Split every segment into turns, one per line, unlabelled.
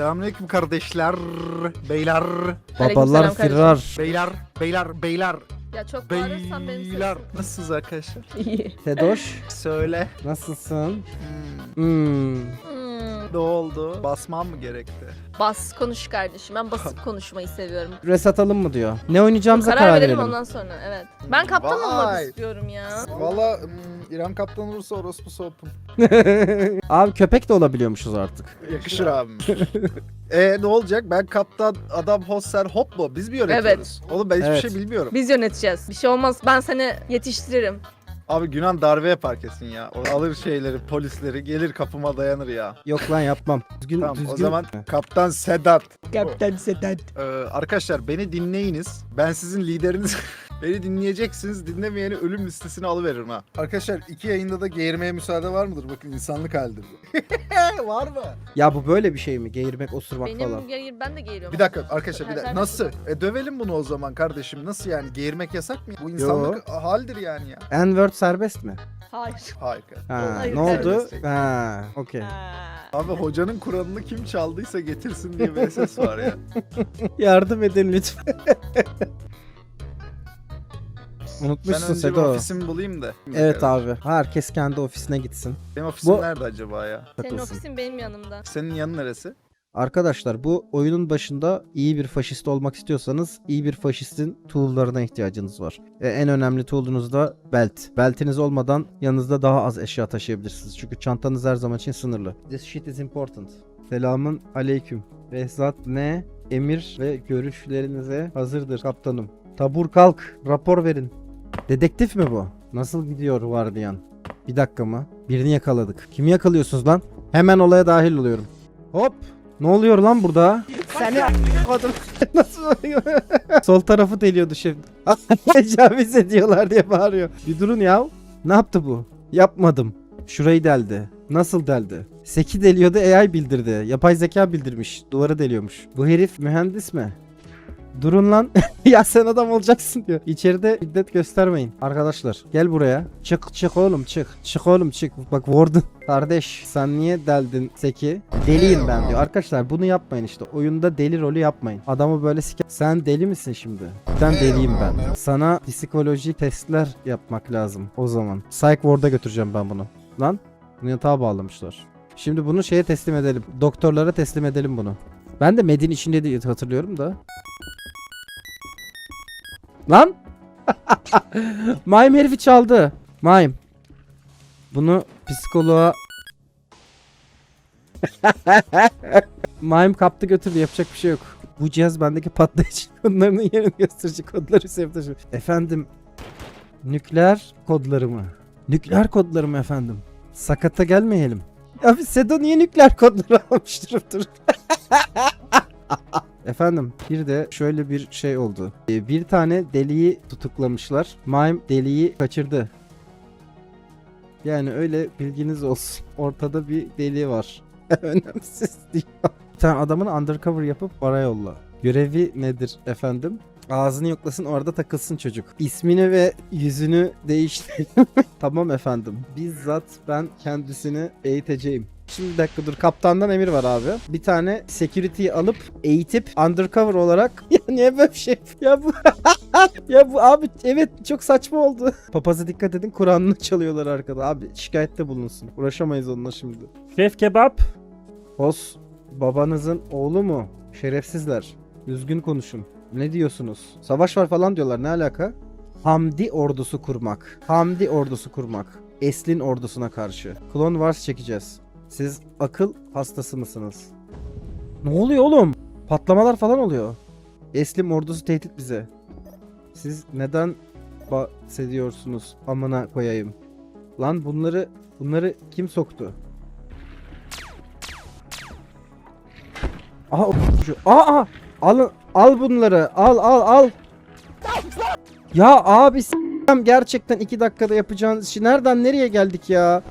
Selamünaleyküm kardeşler, beyler,
Babalar
kardeşim.
firar.
beyler, beyler, beyler,
Ya çok bağırırsan benim
beyler.
sesim.
Nasılsınız arkadaşlar?
İyi.
Sedoş
Söyle.
nasılsın?
Hmm,
Hmm.
Hmm.
ne oldu? Basmam mı gerekti?
Bas konuş kardeşim. Ben basıp konuşmayı seviyorum.
Res atalım mı diyor. Ne oynayacağımıza
Karar,
karar,
verelim, ondan sonra. Evet. Ben kaptan olmak
Vay.
istiyorum ya.
Valla İrem kaptan olursa orospu soğupum.
Abi köpek de olabiliyormuşuz artık.
Yakışır abim. e ne olacak? Ben kaptan, adam hostler hop mu? Biz mi yönetiyoruz? Oğlum ben hiçbir
Evet.
şey bilmiyorum.
Biz yöneteceğiz. Bir şey olmaz. Ben seni yetiştiririm.
Abi Günan darbe yapar kesin ya. O alır şeyleri, polisleri, gelir kapıma dayanır ya.
Yok lan yapmam. Düzgün,
Tamam
düzgün.
o zaman kaptan Sedat.
Kaptan Sedat.
Ee, arkadaşlar beni dinleyiniz. Ben sizin lideriniz. beni dinleyeceksiniz. Dinlemeyeni ölüm listesine alıveririm ha. Arkadaşlar iki yayında da geğirmeye müsaade var mıdır? Bakın insanlık haldir bu. var mı?
Ya bu böyle bir şey mi? Geğirmek, osurmak
Benim
falan.
yayır ben de geliyorum.
Bir dakika arkadaşlar bir dakika. Nasıl? E dövelim bunu o zaman kardeşim. Nasıl yani? Geğirmek yasak mı? Bu insanlık haldir yani ya.
N-word serbest mi?
Hayır.
Harika.
Ha,
Hayır,
ne oldu?
serbest.
Ha, okey.
Ha.
Abi hocanın kuralını kim çaldıysa getirsin diye bir ses var ya.
Yardım edin lütfen.
Ben
Unutmuşsun
önce bir
Sedo.
ofisimi bulayım da.
Evet abi. Herkes kendi ofisine gitsin.
Benim ofisim
Bu-
nerede acaba ya?
Senin
Takılsın.
ofisin benim yanımda.
Senin yanın neresi?
Arkadaşlar bu oyunun başında iyi bir faşist olmak istiyorsanız iyi bir faşistin tool'larına ihtiyacınız var. E, en önemli tool'unuz da belt. Beltiniz olmadan yanınızda daha az eşya taşıyabilirsiniz. Çünkü çantanız her zaman için sınırlı. This shit is important. Selamın aleyküm. Behzat ne? Emir ve görüşlerinize hazırdır kaptanım. Tabur kalk. Rapor verin. Dedektif mi bu? Nasıl gidiyor vardiyan? Bir dakika mı? Birini yakaladık. Kimi yakalıyorsunuz lan? Hemen olaya dahil oluyorum. Hop. Ne oluyor lan burada? Seni a**madım. Nasıl oluyor? Sol tarafı deliyordu şef. Tecavüz ediyorlar diye bağırıyor. Bir durun ya. Ne yaptı bu? Yapmadım. Şurayı deldi. Nasıl deldi? Seki deliyordu AI bildirdi. Yapay zeka bildirmiş. Duvarı deliyormuş. Bu herif mühendis mi? Durun lan. ya sen adam olacaksın diyor. İçeride şiddet göstermeyin. Arkadaşlar gel buraya. Çık çık oğlum çık. Çık oğlum çık. Bak Warden. Kardeş sen niye deldin Seki? Deliyim ben diyor. Arkadaşlar bunu yapmayın işte. Oyunda deli rolü yapmayın. Adamı böyle sike... Sen deli misin şimdi? Sen deliyim ben. Sana psikoloji testler yapmak lazım o zaman. Psych Ward'a götüreceğim ben bunu. Lan bunu yatağa bağlamışlar. Şimdi bunu şeye teslim edelim. Doktorlara teslim edelim bunu. Ben de Medin içinde diye hatırlıyorum da. Lan! Mime herifi çaldı. Mime. Bunu psikoloğa... Mime kaptı götürdü yapacak bir şey yok. Bu cihaz bendeki patlayıcı kodlarının yerini gösterici kodları taşıyor. Efendim nükleer kodları mı? Nükleer kodları mı efendim? Sakata gelmeyelim. Ya bir Sedo niye nükleer kodları almış durup durup? Efendim bir de şöyle bir şey oldu. Ee, Bir tane deliği tutuklamışlar. Mime deliği kaçırdı. Yani öyle bilginiz olsun. Ortada bir deliği var. Önemsiz diyor. Bir tane adamın undercover yapıp para yolla. Görevi nedir efendim? Ağzını yoklasın orada takılsın çocuk. İsmini ve yüzünü değiştir. tamam efendim. Bizzat ben kendisini eğiteceğim. Şimdi bir dakika dur kaptandan emir var abi. Bir tane security'yi alıp eğitip undercover olarak ya niye böyle bir şey ya bu ya bu abi evet çok saçma oldu. Papaza dikkat edin Kur'an'ını çalıyorlar arkada abi şikayette bulunsun. Uğraşamayız onunla şimdi. Şef kebap. Hos babanızın oğlu mu? Şerefsizler. Düzgün konuşun. Ne diyorsunuz? Savaş var falan diyorlar ne alaka? Hamdi ordusu kurmak. Hamdi ordusu kurmak. Eslin ordusuna karşı. Clone Wars çekeceğiz. Siz akıl hastası mısınız? Ne oluyor oğlum? Patlamalar falan oluyor. Eslim ordusu tehdit bize. Siz neden bahsediyorsunuz amına koyayım? Lan bunları bunları kim soktu? Aha şu. Aa, aa al bunları. Al al al. Ya abi gerçekten iki dakikada yapacağınız işi nereden nereye geldik ya?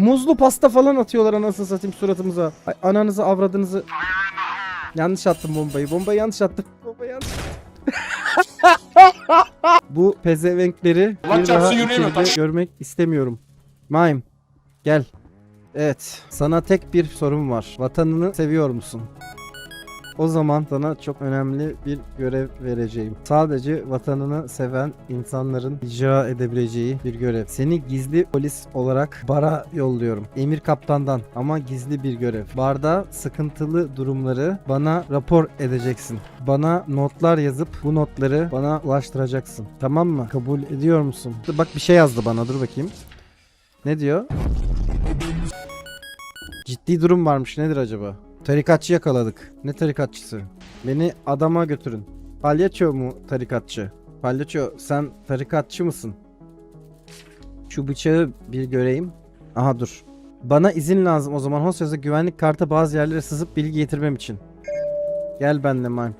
Muzlu pasta falan atıyorlar anasını satayım suratımıza. Ay, ananızı avradınızı. Yanlış attım bombayı. Bombayı yanlış attım. Bombayı yanlış Bu pezevenkleri bir daha içeride görmek istemiyorum. Mime gel. Evet. Sana tek bir sorum var. Vatanını seviyor musun? O zaman sana çok önemli bir görev vereceğim. Sadece vatanını seven insanların icra edebileceği bir görev. Seni gizli polis olarak bara yolluyorum. Emir kaptandan ama gizli bir görev. Barda sıkıntılı durumları bana rapor edeceksin. Bana notlar yazıp bu notları bana ulaştıracaksın. Tamam mı? Kabul ediyor musun? Bak bir şey yazdı bana dur bakayım. Ne diyor? Ciddi durum varmış. Nedir acaba? Tarikatçı yakaladık. Ne tarikatçısı? Beni adama götürün. Palyaço mu tarikatçı? Palyaço sen tarikatçı mısın? Şu bıçağı bir göreyim. Aha dur. Bana izin lazım o zaman Hostes'e güvenlik kartı bazı yerlere sızıp bilgi getirmem için. Gel benimle Mime.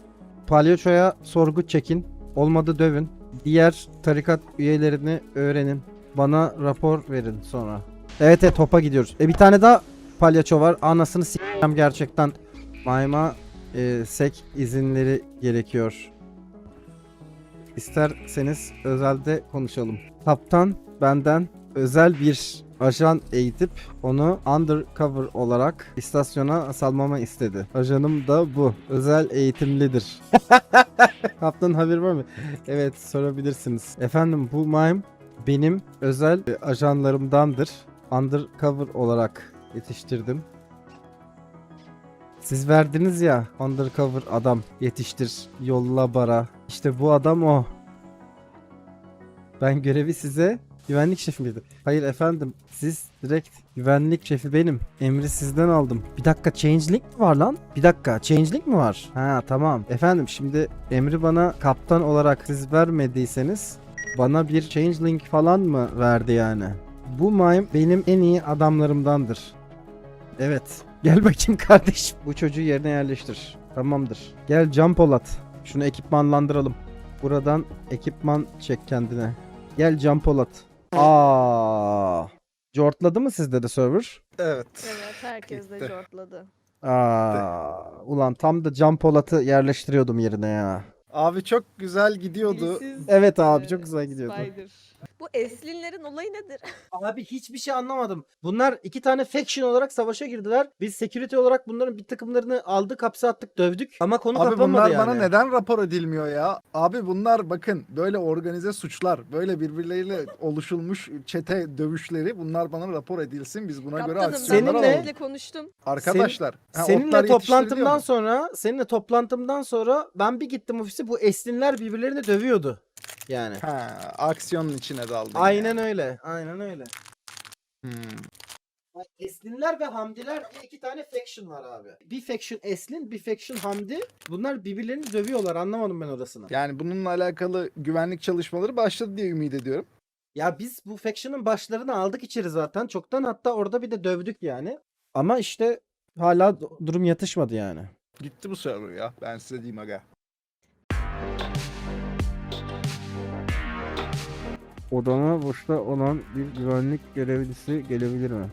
Palyaçoya sorgu çekin. Olmadı dövün. Diğer tarikat üyelerini öğrenin. Bana rapor verin sonra. Evet evet topa gidiyoruz. E bir tane daha palyaço var. Anasını s**eceğim gerçekten. Mayma e, sek izinleri gerekiyor. İsterseniz özelde konuşalım. Kaptan benden özel bir ajan eğitip onu undercover olarak istasyona salmamı istedi. Ajanım da bu. Özel eğitimlidir. Kaptan haber var mı? Evet sorabilirsiniz. Efendim bu mime benim özel e, ajanlarımdandır. Undercover olarak yetiştirdim. Siz verdiniz ya undercover adam yetiştir yolla bara. İşte bu adam o. Ben görevi size güvenlik şefi miydi? Hayır efendim siz direkt güvenlik şefi benim. Emri sizden aldım. Bir dakika changeling mi var lan? Bir dakika changeling mi var? Ha tamam. Efendim şimdi emri bana kaptan olarak siz vermediyseniz bana bir changeling falan mı verdi yani? Bu mime benim en iyi adamlarımdandır. Evet. Gel bakayım kardeşim. Bu çocuğu yerine yerleştir. Tamamdır. Gel Can Polat. Şunu ekipmanlandıralım. Buradan ekipman çek kendine. Gel Can Polat. Aa. Jortladı mı sizde de server?
Evet.
Evet herkes de
Gitti.
cortladı.
Aa. Ulan tam da Can Polat'ı yerleştiriyordum yerine ya.
Abi çok güzel gidiyordu.
Birisiz,
Evet abi
e,
çok güzel gidiyordu.
Spider. Bu Eslinlerin olayı nedir?
Abi hiçbir şey anlamadım. Bunlar iki tane faction olarak savaşa girdiler. Biz security olarak bunların bir takımlarını aldık, hapse attık, dövdük. Ama konu
Abi
kapanmadı
bunlar
yani.
bana neden rapor edilmiyor ya? Abi bunlar bakın böyle organize suçlar, böyle birbirleriyle oluşulmuş çete dövüşleri bunlar bana rapor edilsin. Biz buna göre
Kaptanım ben
aksiyonlar
Seninle-
alalım.
Seninle konuştum.
Arkadaşlar. ha,
Seninle
yetiştiriliyor
toplantımdan sonra, seninle toplantımdan sonra ben bir gittim ofise bu eslinler birbirlerini dövüyordu. Yani.
Ha, aksiyonun içine daldın.
Aynen
yani.
öyle. Aynen öyle.
Hmm.
Eslinler ve Hamdiler diye iki tane faction var abi. Bir faction Eslin, bir faction Hamdi. Bunlar birbirlerini dövüyorlar. Anlamadım ben orasını.
Yani bununla alakalı güvenlik çalışmaları başladı diye ümit ediyorum.
Ya biz bu faction'ın başlarını aldık içeri zaten. Çoktan hatta orada bir de dövdük yani. Ama işte hala durum yatışmadı yani.
Gitti bu server ya. Ben size diyeyim aga.
Odama boşta olan bir güvenlik görevlisi gelebilir mi?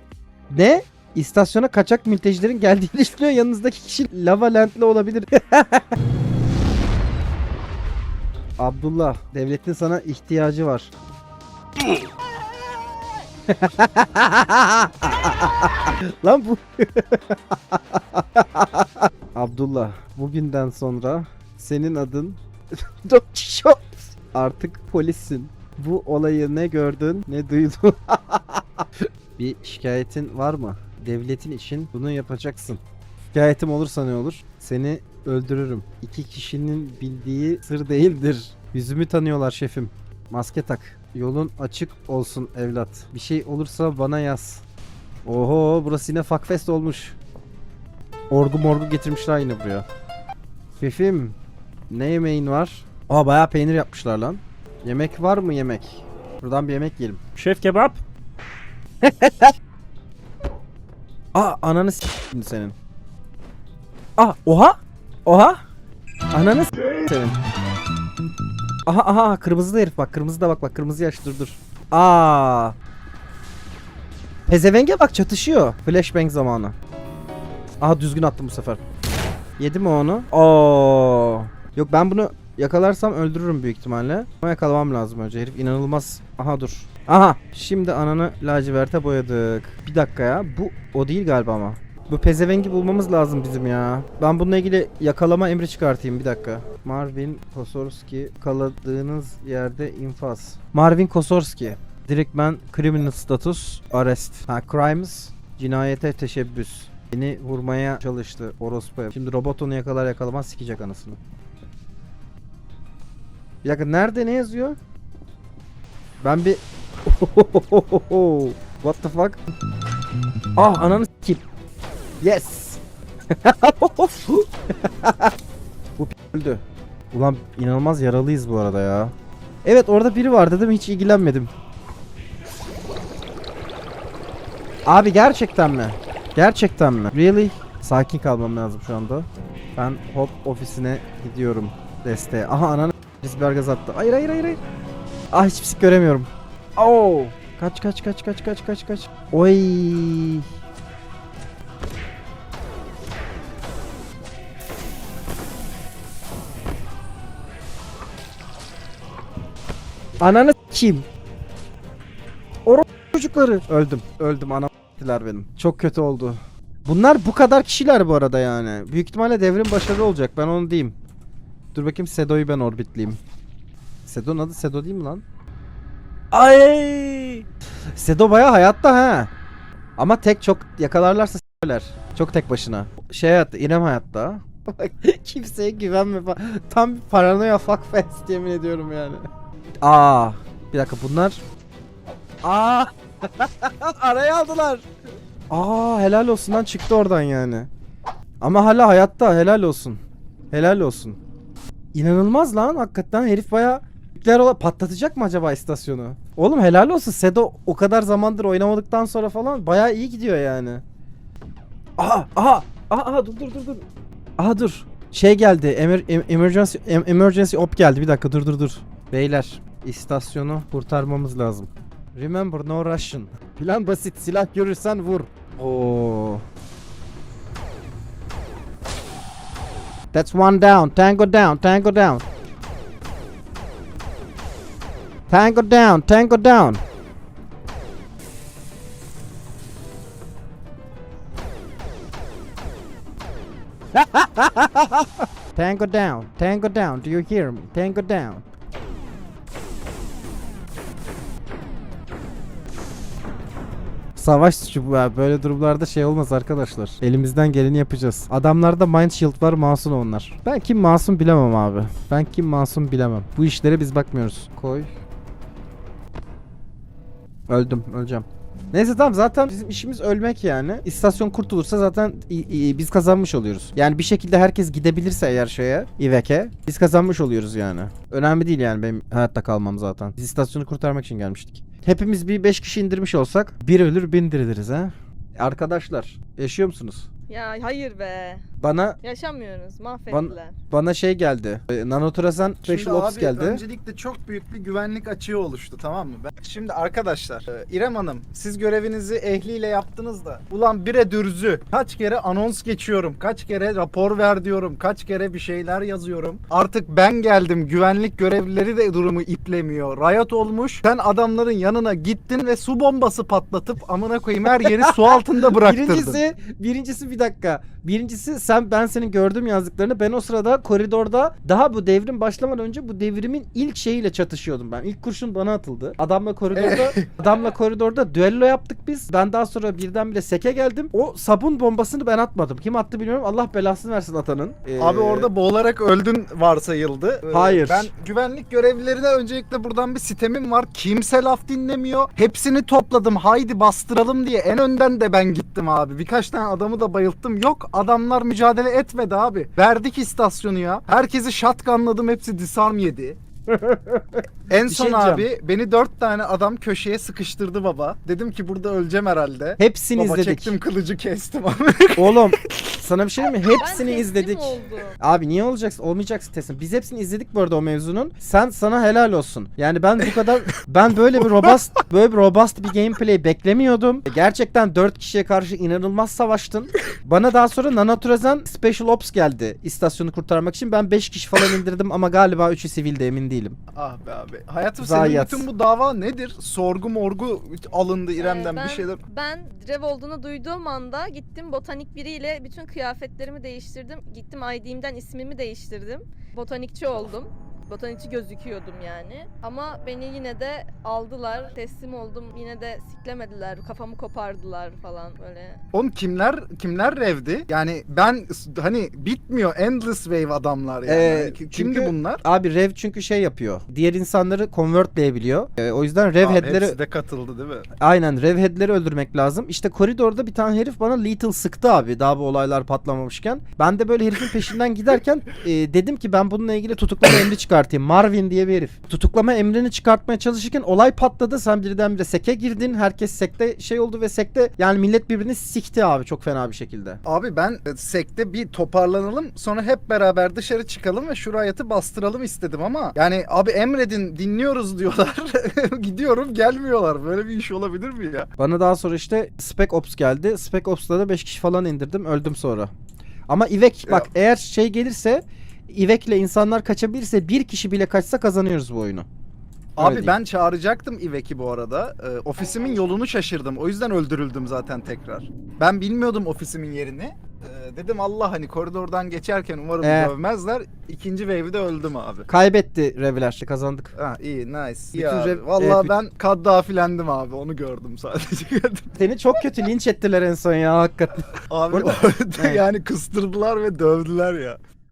Ne? İstasyona kaçak mültecilerin geldiğini düşünüyor. Yanınızdaki kişi Lava Land'li olabilir. Abdullah, devletin sana ihtiyacı var. Lan bu Abdullah, bugünden sonra senin adın Don Quixote. Artık polissin. Bu olayı ne gördün ne duydun? bir şikayetin var mı? Devletin için bunu yapacaksın. Şikayetim olursa ne olur? Seni öldürürüm. İki kişinin bildiği sır değildir. Yüzümü tanıyorlar şefim. Maske tak. Yolun açık olsun evlat. Bir şey olursa bana yaz. Oho burası yine fuckfest olmuş. Orgu morgu getirmişler yine buraya. Şefim ne yemeğin var? Aa bayağı peynir yapmışlar lan. Yemek var mı yemek? Buradan bir yemek yiyelim.
Şef kebap.
Aa ananı s- şimdi senin. Aa oha. Oha. Ananı s- senin. Aha aha kırmızı herif bak kırmızı da bak bak kırmızı yaş dur dur. Aa. Pezevenge bak çatışıyor. Flashbang zamanı. Aha düzgün attım bu sefer. Yedi mi onu? Oo. Yok ben bunu yakalarsam öldürürüm büyük ihtimalle. Ama yakalamam lazım önce. Herif inanılmaz. Aha dur. Aha şimdi ananı laciverte boyadık. Bir dakika ya bu o değil galiba ama. Bu pezevengi bulmamız lazım bizim ya. Ben bununla ilgili yakalama emri çıkartayım bir dakika. Marvin Kosorski kaladığınız yerde infaz. Marvin Kosorski. Direktmen criminal status arrest. Ha crimes cinayete teşebbüs. Beni vurmaya çalıştı orospu. Şimdi robot onu yakalar yakalamaz sikecek anasını. Bir dakika nerede ne yazıyor? Ben bir What the fuck? Ah ananı s**eyim. Yes. bu öldü. Ulan inanılmaz yaralıyız bu arada ya. Evet orada biri vardı değil? Hiç ilgilenmedim. Abi gerçekten mi? Gerçekten mi? Really? Sakin kalmam lazım şu anda. Ben hop ofisine gidiyorum desteğe. Aha ananı s**eyim, gaz attı. Hayır hayır hayır hayır. Ah hiçbir şey göremiyorum. Oo. Kaç kaç kaç kaç kaç kaç kaç. Oy. Ananı kim? Oro çocukları. Öldüm. Öldüm. Anam s**tiler benim. Çok kötü oldu. Bunlar bu kadar kişiler bu arada yani. Büyük ihtimalle devrim başarılı olacak. Ben onu diyeyim. Dur bakayım Sedo'yu ben orbitleyeyim. Sedo'nun adı Sedo değil mi lan? Ay! Sedo baya hayatta ha. Ama tek çok yakalarlarsa s**ler. Çok tek başına. Şey hayatta, İrem hayatta. Kimseye güvenme falan. Tam bir paranoya fuck fest yemin ediyorum yani. Aa, bir dakika bunlar. Aa! Araya aldılar. Aa, helal olsun lan çıktı oradan yani. Ama hala hayatta helal olsun. Helal olsun. İnanılmaz lan hakikaten herif baya nükleer ola patlatacak mı acaba istasyonu? Oğlum helal olsun Sedo o kadar zamandır oynamadıktan sonra falan baya iyi gidiyor yani. Aha aha aha, aha dur dur dur dur. Aha dur. Şey geldi. Emer, em- emergency em- emergency op geldi. Bir dakika dur dur dur. Beyler istasyonu kurtarmamız lazım. Remember no Russian. Plan basit. Silah görürsen vur. Oo. That's one down. Tango down. Tango down. Tango down. Tango down. Tango down. Tango down. Do you hear me? Tango down. Savaş suçu bu. Böyle durumlarda şey olmaz arkadaşlar. Elimizden geleni yapacağız. Adamlarda mind shield var masum onlar. Ben kim masum bilemem abi. Ben kim masum bilemem. Bu işlere biz bakmıyoruz. Koy. Öldüm. Öleceğim. Neyse tamam zaten bizim işimiz ölmek yani. İstasyon kurtulursa zaten biz kazanmış oluyoruz. Yani bir şekilde herkes gidebilirse eğer şeye, İvek'e biz kazanmış oluyoruz yani. Önemli değil yani benim hayatta kalmam zaten. Biz istasyonu kurtarmak için gelmiştik. Hepimiz bir 5 kişi indirmiş olsak bir ölür bin diriliriz ha. Arkadaşlar yaşıyor musunuz?
Ya hayır be.
Bana
Yaşamıyoruz. Mahvettiler.
bana şey geldi. E, Nanoturasan
Şimdi
Special Ops
abi
geldi.
öncelikle çok büyük bir güvenlik açığı oluştu tamam mı? Ben, şimdi arkadaşlar e, İrem Hanım siz görevinizi ehliyle yaptınız da ulan bire dürzü kaç kere anons geçiyorum kaç kere rapor ver diyorum kaç kere bir şeyler yazıyorum artık ben geldim güvenlik görevlileri de durumu iplemiyor Riot olmuş sen adamların yanına gittin ve su bombası patlatıp amına koyayım her yeri su altında bıraktırdın.
Birincisi, birincisi bir dakika. Birincisi sen ben senin gördüğüm yazdıklarını ben o sırada koridorda daha bu devrim başlamadan önce bu devrimin ilk şeyiyle çatışıyordum ben. İlk kurşun bana atıldı. Adamla koridorda adamla koridorda düello yaptık biz. Ben daha sonra birdenbire seke geldim. O sabun bombasını ben atmadım. Kim attı bilmiyorum. Allah belasını versin atanın. Ee,
Abi orada boğularak öldün varsayıldı. Ee,
Hayır.
Ben güvenlik görevlilerine öncelikle buradan bir sitemim var. Kimse laf dinlemiyor. Hepsini topladım. Haydi bastıralım diye. En önden de ben gittim abi. Birkaç tane adamı da bayılttım. Yok adamlar mücadele etmedi abi. Verdik istasyonu ya. Herkesi shotgunladım. Hepsi disarm yedi. en
Bir
son
şey
abi beni dört tane adam köşeye sıkıştırdı baba. Dedim ki burada öleceğim herhalde.
hepsini
Baba
izledik.
çektim kılıcı kestim.
Oğlum sana bir şey mi? Hepsini
teslim
izledik.
oldum.
Abi niye olacaksın? Olmayacaksın teslim. Biz hepsini izledik bu arada o mevzunun. Sen sana helal olsun. Yani ben bu kadar ben böyle bir robust böyle bir robust bir gameplay beklemiyordum. Gerçekten 4 kişiye karşı inanılmaz savaştın. Bana daha sonra Nanoturazen Special Ops geldi istasyonu kurtarmak için. Ben 5 kişi falan indirdim ama galiba 3'ü sivilde emin değilim.
Ah be abi. Hayatım
Zayiat.
senin bütün bu dava nedir? Sorgu morgu alındı İrem'den
Ee, ben,
bir şeyler.
Ben Rev olduğunu duyduğum anda gittim botanik biriyle bütün kıyafetlerimi değiştirdim. Gittim ID'mden ismimi değiştirdim. Botanikçi oldum. Botanikçi gözüküyordum yani. Ama beni yine de aldılar. Teslim oldum. Yine de siklemediler. Kafamı kopardılar falan böyle.
Oğlum kimler kimler revdi? Yani ben hani bitmiyor endless wave adamlar yani.
Ee,
Hani ki- Kimdi
çünkü-
bunlar?
Abi Rev çünkü şey yapıyor. Diğer insanları convertleyebiliyor. Ee, o yüzden Rev
Abi
headleri
hepsi de katıldı değil mi?
Aynen revheadleri öldürmek lazım. İşte koridorda bir tane herif bana lethal sıktı abi daha bu olaylar patlamamışken. Ben de böyle herifin peşinden giderken e, dedim ki ben bununla ilgili tutuklama emri çıkartayım. Marvin diye bir herif. Tutuklama emrini çıkartmaya çalışırken olay patladı. Sen birdenbire seke girdin. Herkes sekte şey oldu ve sekte yani millet birbirini sikti abi çok fena bir şekilde.
Abi ben e, sekte bir toparlanalım sonra hep beraber dışarı çıkalım ve şu rayatı bastıralım istedim ama yani abi emredin dinliyoruz diyorlar. Gidiyorum gelmiyorlar. Böyle bir iş olabilir mi ya?
Bana daha sonra işte Spec Ops geldi. Spec Ops'ta da 5 kişi falan indirdim. Öldüm sonra. Ama Ivek bak eğer şey gelirse Ivek'le insanlar kaçabilirse bir kişi bile kaçsa kazanıyoruz bu oyunu. Öyle
Abi
değil.
ben çağıracaktım İvek'i bu arada. Ee, ofisimin yolunu şaşırdım. O yüzden öldürüldüm zaten tekrar. Ben bilmiyordum ofisimin yerini. Ee, dedim Allah hani koridordan geçerken umarım
Ee.
dövmezler. İkinci wave'de öldüm abi.
Kaybetti Reveler kazandık.
Ha iyi nice.
Bütün
İyi abi.
rev-
Vallahi
e,
ben kaddafilendim abi. Onu gördüm sadece.
Seni çok kötü linç ettiler en son ya hakikaten.
abi yani kıstırdılar ve dövdüler ya.